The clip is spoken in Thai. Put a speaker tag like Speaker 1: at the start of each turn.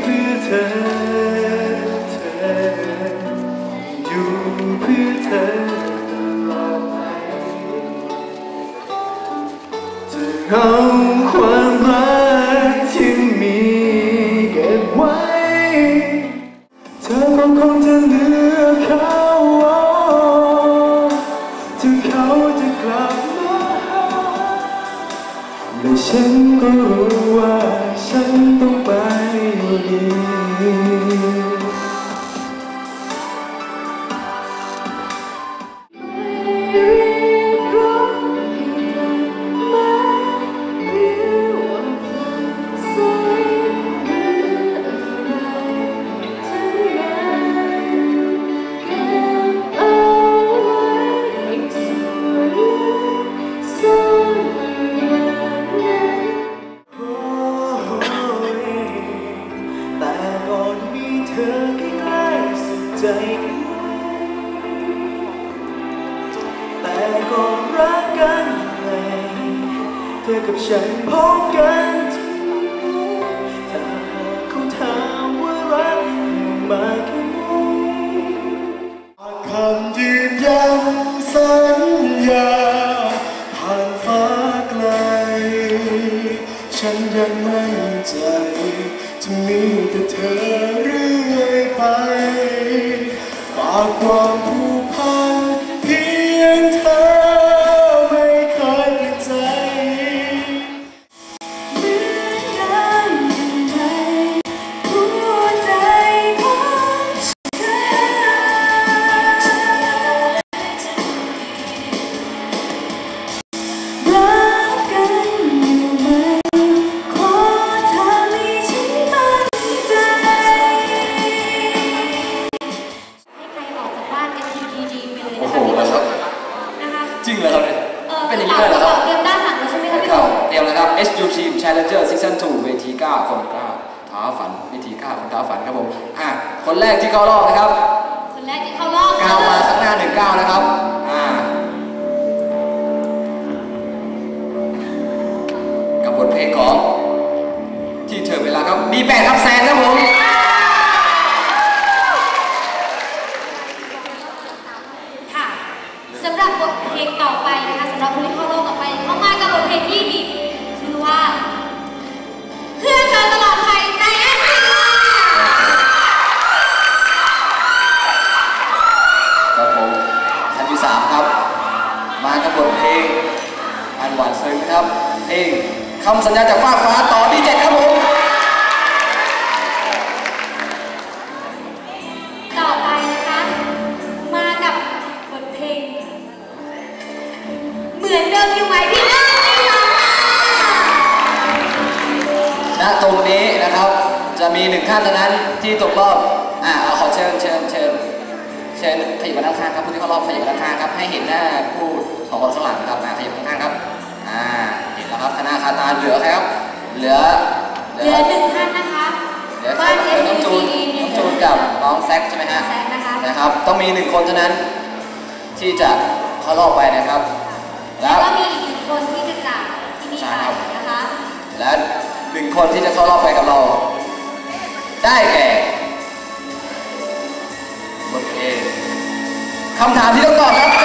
Speaker 1: เพื่อเธอเธออยู่เพื่อเธอตลอไปจะเอาความรักที่มีเก็บไว้ ฉันก็รู้ว่าฉันต้องไปอยู่ดี ใจ แต่ก่อนรักกันไงเธอกับฉันพบกันที่ไหนถ้าหากเขาถามว่ารักมากแค่ไหนคำยืนยันสัญญาผ่านฟ้าไกล ฉันยังไม่ ฝา จ
Speaker 2: ริ
Speaker 3: งเหรอครับเนี่ย
Speaker 2: เออ
Speaker 3: เป็นอย่างนี้เลยเหรอครับ
Speaker 2: เตรียมด้านหลังแล้วใช่ไหมคะพี่
Speaker 3: ค
Speaker 2: โอ
Speaker 3: รับเตรียมนะครับ SU Team Challenger Season 2เวที9คน9ท้าฝันเวที9คนท้าฝันครับผมอะคนแรกที่เข้ารอบนะครับ
Speaker 2: คนแรกที่เข้ารอบ
Speaker 3: ก้าวมาข้างหน้าหนึ่งก้าวนะครับอ่ากับบทเพลงของที่เธอเวลาครับ B8 ครับแซงครับผม
Speaker 2: สามค
Speaker 3: รับ มากับบทเพลงอันหวานซึ้งครับ เพลงคำสัญญาจากฟ้ากฟ้าต่อดีเจ็ดครับผม
Speaker 2: ต่อไปนะคะ มากับบทเพลง เหมือนเดิมอยู่ไหมพี่อ้อมค่ะ
Speaker 3: ณตรงนี้นะครับ จะมีหนึ่งท่านเท่านั้นที่ตกรอบ อ่าเอาขอเชิญเชิญเชิญ เชิญขยับมาด้านข้างครับผู้ที่เข้ารอบขยับมาด้านข้างครับให้เห็นหน้าผู้สองคนข้างหลังครับอ่าขยับมาข้างๆครับอ่าเห็นแล้วครับคณะคาตาเหลือใครครับ เหลือ
Speaker 2: เหลือหนึ่งท่านนะคะ
Speaker 3: เหลือ
Speaker 2: บ้าน
Speaker 3: เหลือน้องจูน
Speaker 2: SCTV
Speaker 3: น้องจูนกับน้องแซคใช่ไหมฮะ
Speaker 2: แซคนะคะ
Speaker 3: นะครับต้องมีหนึ่งคนเท่านั้น ที่จะเข้ารอบไปนะครับ
Speaker 2: แล้
Speaker 3: แล้วว
Speaker 2: ก็มีอีกหนึ่งคนที่จะจากที่นี่
Speaker 3: ใช่
Speaker 2: ไป
Speaker 3: ครับ
Speaker 2: นะคะ
Speaker 3: และหนึ่งคนที่จะเข้ารอบไปกับเรา ได้แก่ คำถามที่ต้องตอบครับ